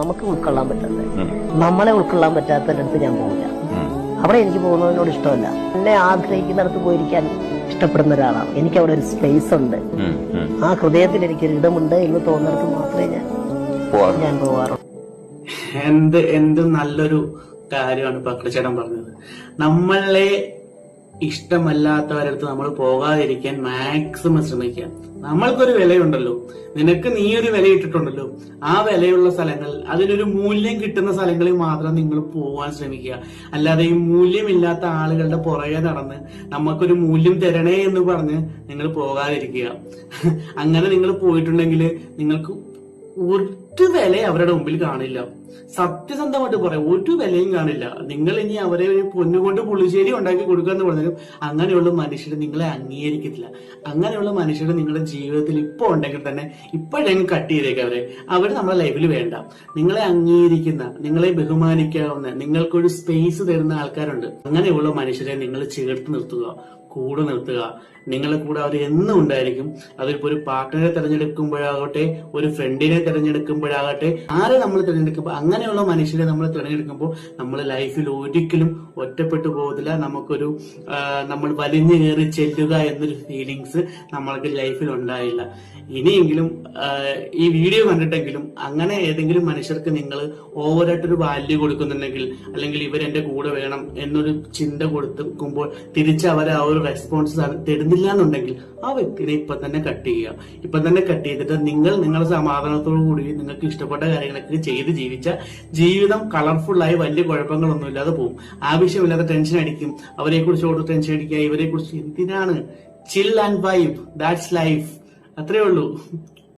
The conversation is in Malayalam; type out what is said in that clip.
നമുക്ക് ഉൾക്കൊള്ളാൻ പറ്റാത്ത നമ്മളെ ഉൾക്കൊള്ളാൻ പറ്റാത്തതിനടുത്ത് ഞാൻ പോകില്ല അവിടെ എനിക്ക് പോകുന്നതിനോട് ഇഷ്ടമല്ല. എന്നെ ആഗ്രഹിക്കുന്നിടത്ത് പോയിരിക്കാൻ ഇഷ്ടപ്പെടുന്ന ഒരാളാണ്. എനിക്ക് അവിടെ ഒരു സ്പേസ് ഉണ്ട്. ആ ഹൃദയത്തിൽ എനിക്കൊരു ഇടമുണ്ട് എന്ന് തോന്നുന്നിടത്ത് മാത്രമേ ഞാൻ ഞാൻ പോവാറുള്ളൂ എന്ത് എന്ത് നല്ലൊരു കാര്യമാണ് ഇപ്പൊ അക്രചേട്ടൻ പറഞ്ഞത്. നമ്മളെ ഇഷ്ടമല്ലാത്തവരടുത്ത് നമ്മൾ പോകാതിരിക്കാൻ മാക്സിമം ശ്രമിക്കുക. നമ്മൾക്കൊരു വിലയുണ്ടല്ലോ. നിനക്ക് നീ ഒരു വില ഇട്ടിട്ടുണ്ടല്ലോ ആ വിലയുള്ള സ്ഥലങ്ങൾ അതിനൊരു മൂല്യം കിട്ടുന്ന സ്ഥലങ്ങളിൽ മാത്രം നിങ്ങൾ പോവാൻ ശ്രമിക്കുക. അല്ലാതെ ഈ മൂല്യമില്ലാത്ത ആളുകളുടെ പുറകെ നടന്ന് നമുക്കൊരു മൂല്യം തരണേ എന്ന് പറഞ്ഞ് നിങ്ങൾ പോകാതിരിക്കുക. അങ്ങനെ നിങ്ങൾ പോയിട്ടുണ്ടെങ്കിൽ നിങ്ങൾക്ക് ഒരു വില അവരുടെ മുമ്പിൽ കാണില്ല. സത്യസന്ധമായിട്ട് പറയാം ഒരു വിലയും കാണില്ല. നിങ്ങൾ ഇനി അവരെ പൊന്നുകൊണ്ട് പുളിശ്ശേരി ഉണ്ടാക്കി കൊടുക്കുക എന്ന് പറഞ്ഞാലും അങ്ങനെയുള്ള മനുഷ്യരെ നിങ്ങളെ അംഗീകരിക്കത്തില്ല. അങ്ങനെയുള്ള മനുഷ്യരെ നിങ്ങളുടെ ജീവിതത്തിൽ ഇപ്പോൾ ഉണ്ടെങ്കിൽ തന്നെ ഇപ്പോഴെങ്കിലും കട്ട് ചെയ്തേക്ക് അവരെ. അവർ നമ്മുടെ ലൈഫിൽ വേണ്ട. നിങ്ങളെ അംഗീകരിക്കുന്ന നിങ്ങളെ ബഹുമാനിക്കാവുന്ന നിങ്ങൾക്കൊരു സ്പേസ് തരുന്ന ആൾക്കാരുണ്ട്. അങ്ങനെയുള്ള മനുഷ്യരെ നിങ്ങൾ ചേർത്ത് നിർത്തുക കൂടെ നിർത്തുക. നിങ്ങളെ കൂടെ അവർ എന്നും ഉണ്ടായിരിക്കും. അതിപ്പോ ഒരു പാർട്ട്ണറെ തിരഞ്ഞെടുക്കുമ്പോഴാകട്ടെ ഒരു ഫ്രണ്ടിനെ തിരഞ്ഞെടുക്കുമ്പോഴാകട്ടെ ആരെ നമ്മൾ തിരഞ്ഞെടുക്കുമ്പോൾ അങ്ങനെയുള്ള മനുഷ്യരെ നമ്മൾ തിരഞ്ഞെടുക്കുമ്പോൾ നമ്മൾ ലൈഫിൽ ഒരിക്കലും ഒറ്റപ്പെട്ടു പോകത്തില്ല. നമുക്കൊരു നമ്മൾ വലിഞ്ഞു കയറി ചെല്ലുക എന്നൊരു ഫീലിങ്സ് നമ്മൾക്ക് ലൈഫിൽ ഉണ്ടായില്ല. ഇനിയെങ്കിലും ഈ വീഡിയോ കണ്ടിട്ടെങ്കിലും അങ്ങനെ ഏതെങ്കിലും മനുഷ്യർക്ക് നിങ്ങൾ ഓവറായിട്ടൊരു വാല്യൂ കൊടുക്കുന്നുണ്ടെങ്കിൽ അല്ലെങ്കിൽ ഇവരെന്റെ കൂടെ വേണം എന്നൊരു ചിന്ത കൊടുക്കുമ്പോൾ തിരിച്ച് അവർ ആ ഒരു റെസ്പോൺസ് തരുന്നില്ല എന്നുണ്ടെങ്കിൽ ആ വ്യക്തിനെ ഇപ്പൊ തന്നെ കട്ട് ചെയ്യുക. ഇപ്പൊ തന്നെ കട്ട് ചെയ്തിട്ട് നിങ്ങൾ നിങ്ങളുടെ സമാധാനത്തോടു കൂടി നിങ്ങൾക്ക് ഇഷ്ടപ്പെട്ട കാര്യങ്ങളൊക്കെ ചെയ്ത് ജീവിച്ച ജീവിതം കളർഫുള്ളായി വലിയ കുഴപ്പങ്ങളൊന്നും ഇല്ലാതെ പോകും. ആവശ്യമില്ലാതെ ടെൻഷൻ അടിക്കും. അവരെ കുറിച്ച് ഓരോ ടെൻഷൻ അടിക്കുക ഇവരെ കുറിച്ച് എന്തിനാണ്? Chill and vibe that's life അത്രേ ഉള്ളൂ.